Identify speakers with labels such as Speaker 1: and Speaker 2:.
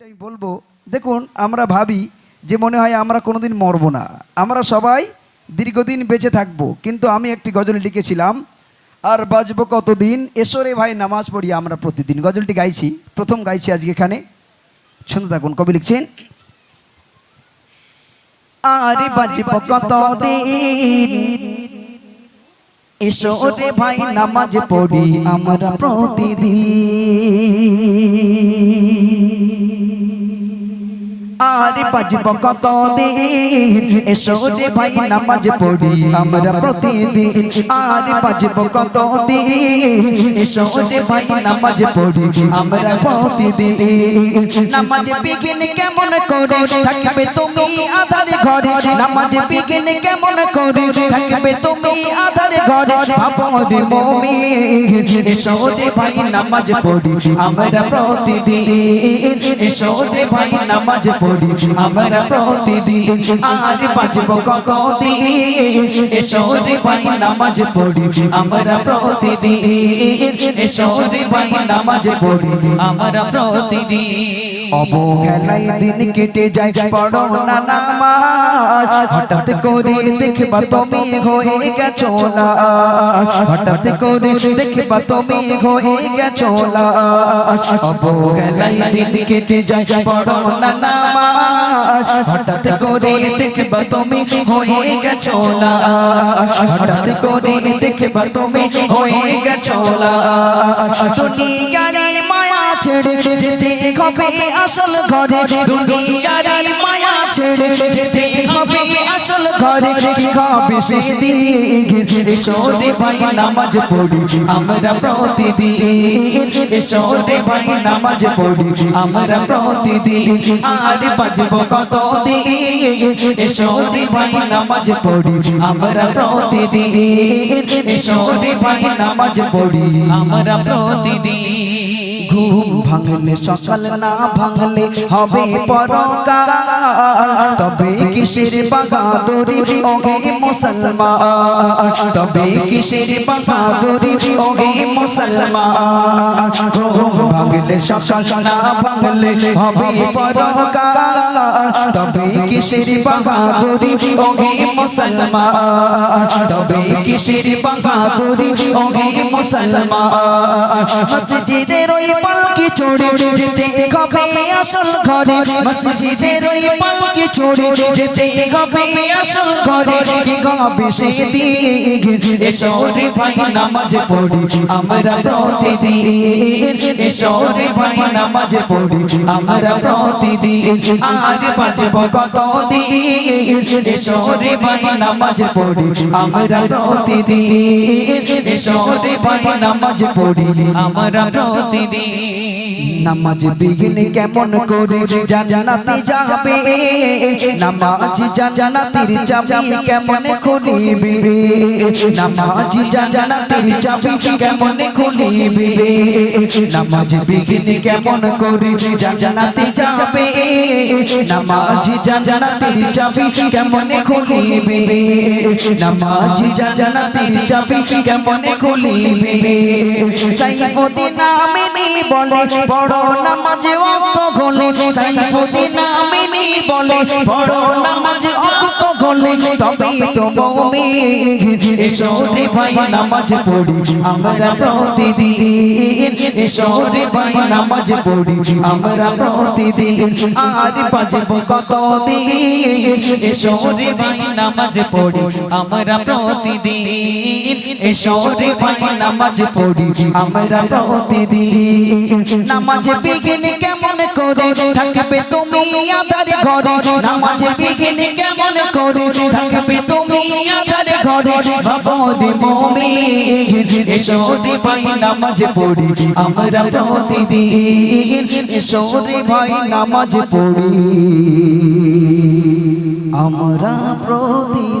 Speaker 1: গজলটা আমি বলব। দেখুন, আমরা ভাবি যে মনে হয় আমরা কোনোদিন মরব না। আমরা সবাই দীর্ঘদিন বেঁচে থাকব। কিন্তু আমি একটি গজল লিখেছিলাম, আর বাজবো কতদিন? এসরে ভাই নামাজ পড়ি আমরা প্রতিদিন। গজলটি গাইছি, প্রথম গাইছি আজকে এখানে। শুনতে থাকুন, কবি লিখছেন, আর বাজব কতদিন? এসরে ভাই নামাজ পড়ি আমরা প্রতিদিন। আর বাজব কত দিন? এসো রে ভাই নামাজ পড়ি আমরা প্রতিদিন আর বাজব কত দিন? এসো রে ভাই নামাজ পড়ি আমরা প্রতিদিন নামাজ বিঘিন কেমন করে? থাকবে তুমি আধারে ঘরে। নামাজ বিঘিন কেমন করে? থাকবে তুমি আধারে ঘরে ভাবো রে মুমিন এসো রে ভাই নামাজ পড়ি। আমরা প্রতিদিন এসো রে ভাই নামাজ পড়ি। আমরা প্রতিদিন আর বাজব কতদিন এসো ভাই নামাজ পড়ি। আমরা প্রতিদিন এসো ভাই নামাজ পড়ি।
Speaker 2: আমরা প্রতিদিন
Speaker 1: অবহেলাই দিন কেটে যায়। পড়ো না নামাজ হঠাৎ করে দেখবা তুমি হয়ে গেছো না। হঠাৎ করে দেখবা তুমি হয়ে গেছো না। অবহেলাই দিন কেটে যায় পড়ো না নামাজ। হঠাৎ করে দেখবা তুমি হয়ে গেছো না। হঠাৎ করে দেখবা তুমি হয়ে গেছো মায়া ছেড়ে যেতে হবে আসল ঘরে। দুনিয়ারে মায়া ছেড়ে যেতে হবে আসল ঘরে কি হবে সেদিন এসরে ভাই নামাজ পড়ি আমরা প্রতিদিন এসরে ভাই নামাজ পড়ি আমরা প্রতিদিন আর বাজব কত দিন এসরে ভাই নামাজ পড়ি আমরা প্রতিদিন এসরে ভাই নামাজ পড়ি
Speaker 2: আমরা প্রতিদিন
Speaker 1: ঘুম ভাঙলে সকাল না ভাঙলে হবে পরকাল তবে কিসের বাগাদুরি ওগে মুসলমান তবে কিসের বাগাদুরি ওগে মুসলমান ঘুম ভাঙলে সকাল না ভাঙলে হবে পরকাল তবে কিসের বাগাদুরি ওগে মুসলমান তবে কিসের বাগাদুরি ওগে মুসলমান মসজিদের ওই পালকি চড়ে যেতে হবে আসল ঘরে মসজিদের ওই পালকি চড়ে যেতে হবে আসল ঘরে কি গাবে সেদিন এসো রে ভাই নামাজ পড়ি আমরা প্রতিদিন এসো রে ভাই নামাজ পড়ি আমরা প্রতিদিন আর বাজব কত দিন এসো রে ভাই নামাজ পড়ি আমরা প্রতিদিন এসো রে ভাই নামাজ পড়ি
Speaker 2: আমরা প্রতিদিন me.
Speaker 1: নামাজ বিঘ্নে কেমন করে জানাতে যাবে নামাজ জানাতির চাবি কেমন খুলিবে নামাজ জানাতির চাবি কেমন খুলিবে নামাজ বিঘ্নে কেমন করে জানাতে যাবে নামাজ জানাতির চাবি কেমন খুলিবে নামাজ জানাতির চাবি কেমন খুলিবে সাইফুদ্দিন আমিনী বলে বড় নামাজে অক্ত গলে, সাইফুদ্দিন বলে পড়ো নামাজে অক্ত তো এসো রে ভাই, নামাজ পড়ি, আমরা প্রতিদিন। এসো রে ভাই নামাজ পড়ি, আমরা প্রতিদিন আর বাজব কত দিন এসো ভাই নামাজ পড়ি,
Speaker 2: আমরা প্রতিদিন।
Speaker 1: এসো ভাই নামাজ পড়ি, আমরা প্রতিদিন। নামাজ বিঘিনে কেমন করে থাকবে তুমি আধারে ঘরে? নামাজ বিঘিনে কেমন করে থাকবে তুমি আধারে ভবদি বাবরে মুমিন। এসো রে ভাই, নামাজ পড়ি। আমরা প্রতিদিন এসো ভাই, নামাজ পড়ি। আমরা প্রতিদিন